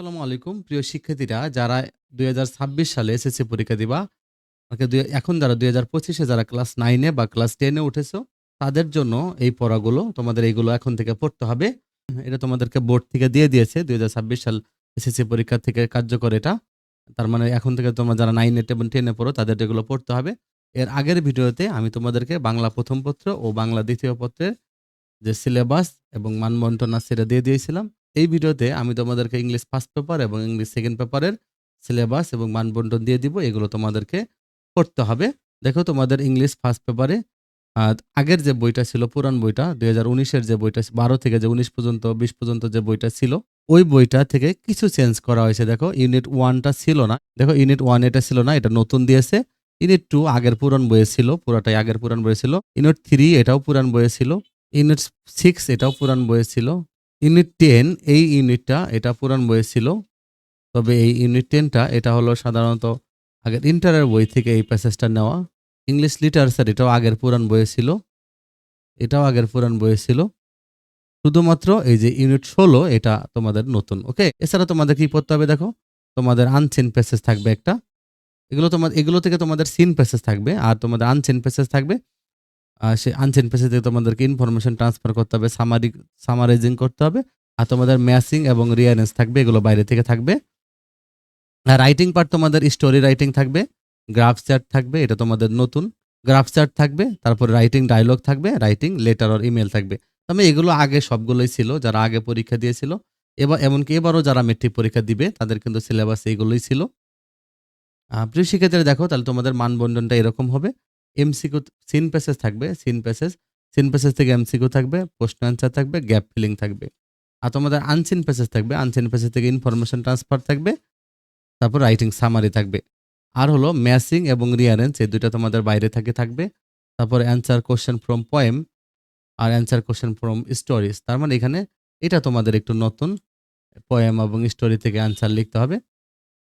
আসসালামু আলাইকুম। প্রিয় শিক্ষার্থীরা, যারা দুই হাজার ছাব্বিশ সালে এসএসসি পরীক্ষা দিবা এখন যারা দুই হাজার পঁচিশে যারা ক্লাস নাইনে বা ক্লাস টেনে উঠেছো, তাদের জন্য এই পড়াগুলো, তোমাদের এইগুলো এখন থেকে পড়তে হবে। এটা তোমাদেরকে বোর্ড থেকে দিয়ে দিয়েছে, দুই হাজার ছাব্বিশ সাল এসএসসি পরীক্ষা থেকে কার্যকর এটা। তার মানে এখন থেকে তোমরা যারা নাইনে এবং টেনে পড়ো, তাদের এগুলো পড়তে হবে। এর আগের ভিডিওতে আমি তোমাদেরকে বাংলা প্রথম পত্র ও বাংলা দ্বিতীয় পত্রের যে সিলেবাস এবং মানবন্টন সেটা দিয়ে দিয়েছিলাম। এই ভিডিওতে আমি তোমাদেরকে ইংলিশ ফার্স্ট পেপার এবং ইংলিশ সেকেন্ড পেপারের সিলেবাস এবং মানবন্টন দিয়ে দিব। এগুলো তোমাদেরকে পড়তে হবে। দেখো তোমাদের ইংলিশ ফার্স্ট পেপারে আগের যে বইটা ছিল, পুরান বইটা, দুই হাজার উনিশের যে বইটা, বারো থেকে যে উনিশ পর্যন্ত, বিশ পর্যন্ত যে বইটা ছিল, ওই বইটা থেকে কিছু চেঞ্জ করা হয়েছে। দেখো ইউনিট ওয়ানটা ছিল না। দেখো ইউনিট ওয়ান এটা ছিল না, এটা নতুন দিয়েছে। ইউনিট টু আগের পুরান বইয়ে ছিল, পুরাটাই আগের পুরান বইয়ে ছিল। ইউনিট থ্রি এটাও পুরান বইয়ে ছিল। ইউনিট সিক্স এটাও পুরান বইয়ে ছিল। ইউনিট টেন, এই ইউনিটটা এটা পুরান বইয়ে ছিল। তবে এই ইউনিট টেনটা এটা হলো সাধারণত আগের ইন্টারের বই থেকে এই প্যাসেজটা নেওয়া। ইংলিশ লিটারেচার এটাও আগের পুরান বইয়ে ছিল। এটাও আগের পুরান বইয়ে ছিল। শুধুমাত্র এই যে ইউনিট ষোলো, এটা তোমাদের নতুন, ওকে? এছাড়া তোমাদের কি পড়তে হবে দেখো? তোমাদের আনসিন প্যাসেজ থাকবে একটা। এগুলো তোমার এগুলো থেকে তোমাদের সিন প্যাসেজ থাকবে, আর তোমাদের আনসিন প্যাসেজ থাকবে। সেই আনসিন প্যাসেজ থেকে তোমাদেরকে ইনফরমেশন ট্রান্সফার করতে হবে সামারি সামারাইজিং করতে হবে, আর তোমাদের ম্যাসিং এবং রিয়ারেন্স থাকবে, এগুলো বাইরে থেকে থাকবে। আর রাইটিং পার্ট তোমাদের স্টোরি রাইটিং থাকবে গ্রাফ চার্ট থাকবে, এটা তোমাদের নতুন গ্রাফ চার্ট থাকবে, তারপর রাইটিং ডায়লগ থাকবে রাইটিং লেটার আর ইমেল থাকবে। তবে এগুলো আগে সবগুলোই ছিল, যারা আগে পরীক্ষা দিয়েছিল, এবার, এমনকি এবারও যারা মেট্রিক পরীক্ষা দিবে, তাদের কিন্তু সিলেবাস এইগুলোই ছিল। প্রিয় শিক্ষার্থীরা দেখো, তাহলে তোমাদের মানবন্ধনটা এরকম হবে। এমসিকিউ সিন প্যাসেজ থাকবে সিন প্যাসেজ সিন প্যাসেজ থেকে এমসিকিউ থাকবে, প্রশ্ন অ্যান্সার থাকবে গ্যাপ ফিলিং থাকবে। আর তোমাদের আনসিন প্যাসেজ থাকবে আনসিন প্যাসেজ থেকে ইনফরমেশন ট্রান্সফার থাকবে, তারপর রাইটিং সামারি থাকবে। আর হলো ম্যাসিং এবং রিয়ারেন্স এই দুইটা তোমাদের বাইরে থাকে থাকবে। তারপর অ্যান্সার কোশ্চেন ফ্রম পোয়েম আর অ্যান্সার কোশ্চেন ফ্রম স্টোরিজ তার মানে এখানে এটা তোমাদের একটু নতুন পোয়েম এবং স্টোরি থেকে অ্যান্সার লিখতে হবে।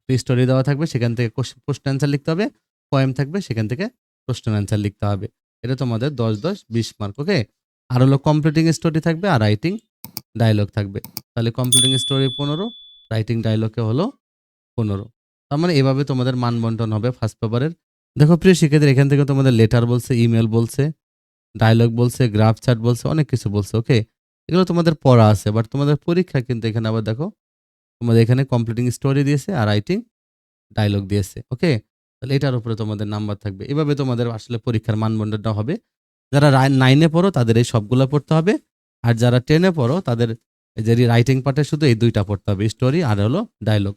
স্টোরি দেওয়া থাকবে, সেখান থেকে প্রশ্ন অ্যান্সার লিখতে হবে পোয়েম থাকবে, সেখান থেকে প্রশ্ন অ্যান্সার লিখতে হবে। এটা তোমাদের দশ দশ বিশ মার্ক ওকে আর হলো কমপ্লিটিং স্টোরি থাকবে আর রাইটিং ডায়লগ থাকবে। তাহলে কমপ্লিটিং স্টোরি পনেরো রাইটিং ডায়লগে হলো পনেরো। তার মানে এভাবে তোমাদের মান বন্টন হবে ফার্স্ট পেপারের দেখো প্রিয় শিক্ষার্থীরা, এখান থেকে তোমাদের লেটার বলছে ইমেল বলছে ডায়লগ বলছে গ্রাফ চার্ট বলছে, অনেক কিছু বলছে ওকে এগুলো তোমাদের পড়া আছে বাট তোমাদের পরীক্ষা কিন্তু এখানে আবার দেখো, তোমাদের এখানে কমপ্লিটিং স্টোরি দিয়েছে আর রাইটিং ডায়লগ দিয়েছে ওকে তাহলে এটার উপরে তোমাদের নাম্বার থাকবে। এভাবে তোমাদের আসলে পরীক্ষার মানদণ্ডটা হবে। যারা নাইনে পড়ো, তাদের এই সবগুলো পড়তে হবে। আর যারা টেনে পড়ো, তাদের যে রাইটিং পার্টে শুধু এই দুইটা পড়তে হবে স্টোরি আর হলো ডায়লগ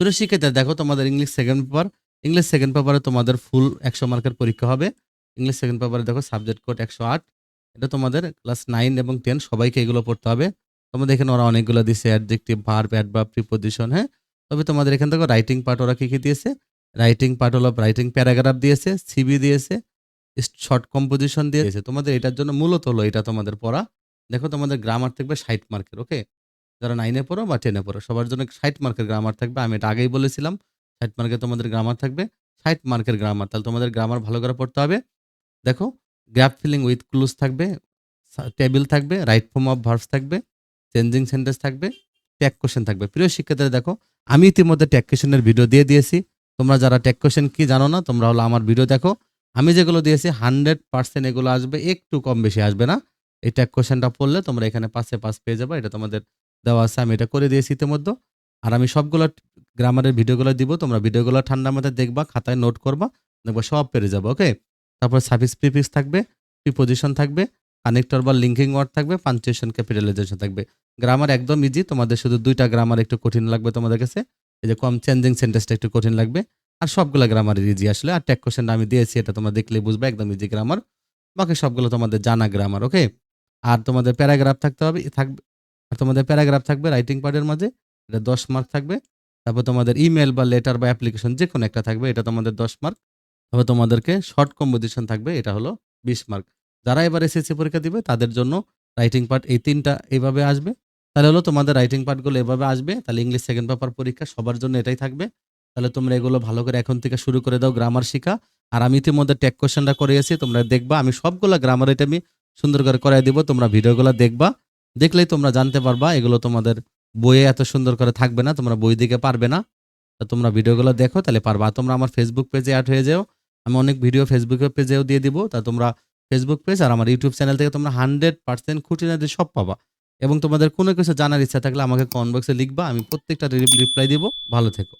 পুরো শিক্ষার্থী দেখো তোমাদের English second paper English second পেপারে তোমাদের ফুল একশো মার্কের পরীক্ষা হবে। ইংলিশ সেকেন্ড পেপারে দেখো সাবজেক্ট কোড একশো আট। এটা তোমাদের ক্লাস নাইন এবং টেন সবাইকে এগুলো পড়তে হবে। তোমাদের এখানে ওরা অনেকগুলো দিছে অ্যাডজেক্টিভ ভার্ব অ্যাডভার্ব প্রিপোজিশন হ্যাঁ? তবে তোমাদের এখান থেকে রাইটিং পার্ট ওরা কী কী দিয়েছে? রাইটিং পার্ট হলো রাইটিং প্যারাগ্রাফ দিয়েছে সিবি দিয়েছে শর্ট কম্পোজিশন দিয়েছে। তোমাদের এটার জন্য মূলত হলো এটা তোমাদের পড়া। দেখো তোমাদের গ্রামার থাকবে ষাট মার্কের ওকে যারা নাইনে পড়ো বা টেনে পড়ো, সবার জন্য ষাট মার্কের গ্রামার থাকবে। আমি এটা আগেই বলেছিলাম, ষাট মার্কের তোমাদের গ্রামার থাকবে, ষাট মার্কের গ্রামার তাহলে তোমাদের গ্রামার ভালো করে পড়তে হবে। দেখো গ্যাপ ফিলিং উইথ ক্লুজ থাকবে টেবিল থাকবে রাইট ফর্ম অফ ভার্বস থাকবে চেঞ্জিং সেন্টেন্স থাকবে ট্যাগ কোশ্চেন থাকবে। প্রিয় শিক্ষার্থীরা দেখো, আমি ইতিমধ্যে ট্যাগ কোশ্চেনের ভিডিও দিয়ে দিয়েছি। তোমরা যারা ট্যাগ কোয়েশন কি জানো না, তোমরা হলো আমার ভিডিও দেখো। আমি যেগুলো দিয়েছি হান্ড্রেড পার্সেন্ট এগুলো আসবে, একটু কম বেশি আসবে না। এই ট্যাগ কোয়েশনটা পড়লে তোমরা এখানে পাশে পাস পেয়ে যাবে, এটা তোমাদের দেওয়া আছে, আমি এটা করে দিয়েছি ইতিমধ্যে। আর আমি সবগুলো গ্রামারের ভিডিওগুলো দিব, তোমরা ভিডিওগুলো ঠান্ডা মাথায় দেখবা, খাতায় নোট করবা, দেখবা সব পেরে যাবে ওকে তারপর সার্ভিস প্রিফিক্স থাকবে প্রিপোজিশন থাকবে কানেক্টর বা লিঙ্কিং ওয়ার্ড থাকবে পাঞ্চুয়েশন ক্যাপিটালাইজেশন থাকবে। গ্রামার একদম ইজি তোমাদের শুধু দুইটা গ্রামার একটু কঠিন লাগবে তোমাদের কাছে। এই যে কম চেঞ্জিং সেন্টেন্সটা একটু কঠিন লাগবে। আর সবগুলো গ্রামারের ইজি আসলে। আর ট্যাগ কোশ্চেনটা আমি দিয়েছি, এটা তোমরা দেখলে বুঝবে, একদম ইজি গ্রামার বাকি সবগুলো তোমাদের জানা গ্রামার ওকে আর তোমাদের প্যারাগ্রাফ থাকতে হবে, থাকবে, আর তোমাদের প্যারাগ্রাফ থাকবে রাইটিং পার্টের মাঝে, এটা দশ মার্ক থাকবে। তারপর তোমাদের ইমেল বা লেটার বা অ্যাপ্লিকেশন যে কোনো একটা থাকবে, এটা তোমাদের দশ মার্ক তারপর তোমাদেরকে শর্ট কম্পোজিশন থাকবে, এটা হলো বিশ মার্ক যারা এবার এসএসসি পরীক্ষা দিবে, তাদের জন্য রাইটিং পার্ট এই তিনটা এইভাবে আসবে। তাহলে হলো তোমাদের রাইটিং পার্টগুলো এভাবে আসবে, তাহলে ইংলিশ সেকেন্ড পেপার পরীক্ষা সবার জন্য এটাই থাকবে। তাহলে তোমরা এগুলো ভালো করে এখন থেকে শুরু করে দাও গ্রামার শিখা। আর আমি ইতিমধ্যে টেক কোয়েশনটা করিয়েছি তোমরা দেখবা, আমি সবগুলো গ্রামার এটা আমি সুন্দর করে করাই দিব, তোমরা ভিডিওগুলো দেখবা। দেখলেই তোমরা জানতে পারবা, এগুলো তোমাদের বইয়ে এত সুন্দর করে থাকবে না, তোমরা বই দিকে পারবে না। তো তোমরা ভিডিওগুলো দেখো, তাহলে পারবা। তোমরা আমার ফেসবুক পেজে অ্যাড হয়ে যাও। আমি অনেক ভিডিও ফেসবুক পেজেও দিয়ে দিব, তা তোমরা ফেসবুক পেজ আর আমার ইউটিউব চ্যানেল থেকে তোমরা হান্ড্রেড পার্সেন্ট খুঁটিনাটি সব পাবা। এবং তোমাদের কোনো কিছু জানার ইচ্ছা থাকলে আমাকে কমেন্ট বক্সে লিখবা, আমি প্রত্যেকটা রিপ্লাই দেবো। ভালো থেকো।